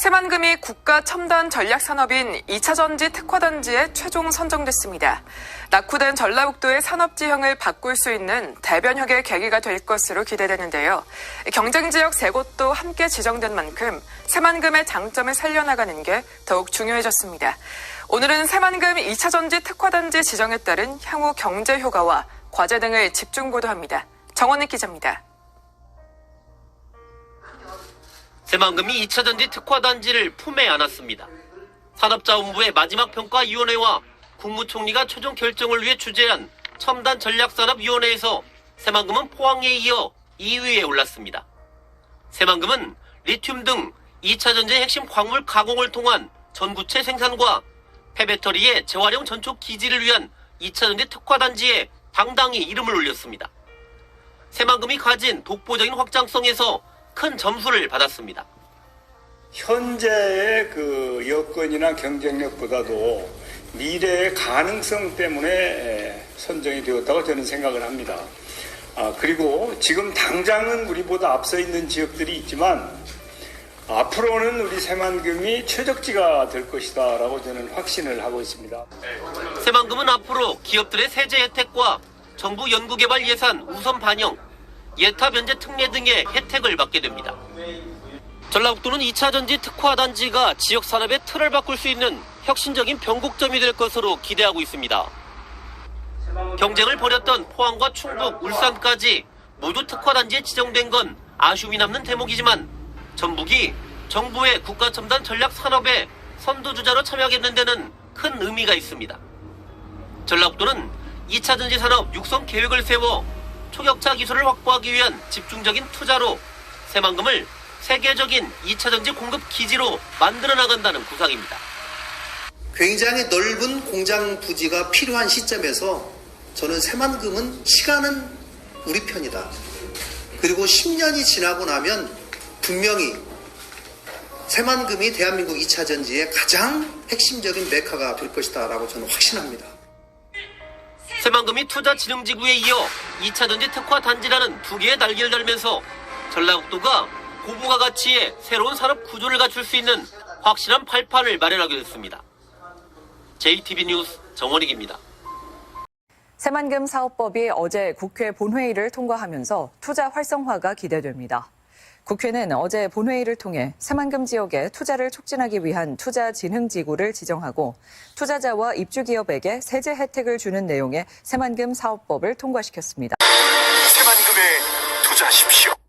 새만금이 국가 첨단 전략 산업인 2차 전지 특화단지에 최종 선정됐습니다. 낙후된 전라북도의 산업 지형을 바꿀 수 있는 대변혁의 계기가 될 것으로 기대되는데요. 경쟁 지역 세 곳도 함께 지정된 만큼 새만금의 장점을 살려나가는 게 더욱 중요해졌습니다. 오늘은 새만금 2차 전지 특화단지 지정에 따른 향후 경제 효과와 과제 등을 집중 보도합니다. 정원익 기자입니다. 새만금이 2차 전지 특화 단지를 품에 안았습니다. 산업자원부의 마지막 평가위원회와 국무총리가 최종 결정을 위해 주재한 첨단 전략산업위원회에서 새만금은 포항에 이어 2위에 올랐습니다. 새만금은 리튬 등 2차 전지의 핵심 광물 가공을 통한 전구체 생산과 폐배터리의 재활용 전촉 기지를 위한 2차 전지 특화 단지에 당당히 이름을 올렸습니다. 새만금이 가진 독보적인 확장성에서 큰 점수를 받았습니다. 현재의 그 여건이나 경쟁력보다도 미래의 가능성 때문에 에, 선정이 되었다고 저는 생각을 합니다. 아, 그리고 지금 당장은 우리보다 앞서 있는 지역들이 있지만 앞으로는 우리 새만금이 최적지가 될 것이다라고 저는 확신을 하고 있습니다. 새만금은 앞으로 기업들의 세제 혜택과 정부 연구개발 예산 우선 반영, 예타 면제 특례 등의 혜택을 받게 됩니다. 전라북도는 2차 전지 특화 단지가 지역 산업의 틀을 바꿀 수 있는 혁신적인 변곡점이 될 것으로 기대하고 있습니다. 경쟁을 벌였던 포항과 충북, 울산까지 모두 특화 단지에 지정된 건 아쉬움이 남는 대목이지만 전북이 정부의 국가 첨단 전략 산업에 선두주자로 참여하겠는 데는 큰 의미가 있습니다. 전라북도는 2차 전지 산업 육성 계획을 세워 초격차 기술을 확보하기 위한 집중적인 투자로 새만금을 세계적인 2차 전지 공급 기지로 만들어 나간다는 구상입니다. 굉장히 넓은 공장 부지가 필요한 시점에서 저는 새만금은 시간은 우리 편이다. 그리고 10년이 지나고 나면 분명히 새만금이 대한민국 2차 전지의 가장 핵심적인 메카가 될 것이다 라고 저는 확신합니다. 새만금이 투자진흥지구에 이어 2차 전지 특화 단지라는 두 개의 날개를 달면서 전라북도가 고부가 가치의 새로운 산업 구조를 갖출 수 있는 확실한 발판을 마련하게 됐습니다. JTB 뉴스 정원익입니다. 새만금 사업법이 어제 국회 본회의를 통과하면서 투자 활성화가 기대됩니다. 국회는 어제 본회의를 통해 새만금 지역에 투자를 촉진하기 위한 투자 진흥 지구를 지정하고 투자자와 입주 기업에게 세제 혜택을 주는 내용의 새만금 사업법을 통과시켰습니다. 새만금에 투자하십시오.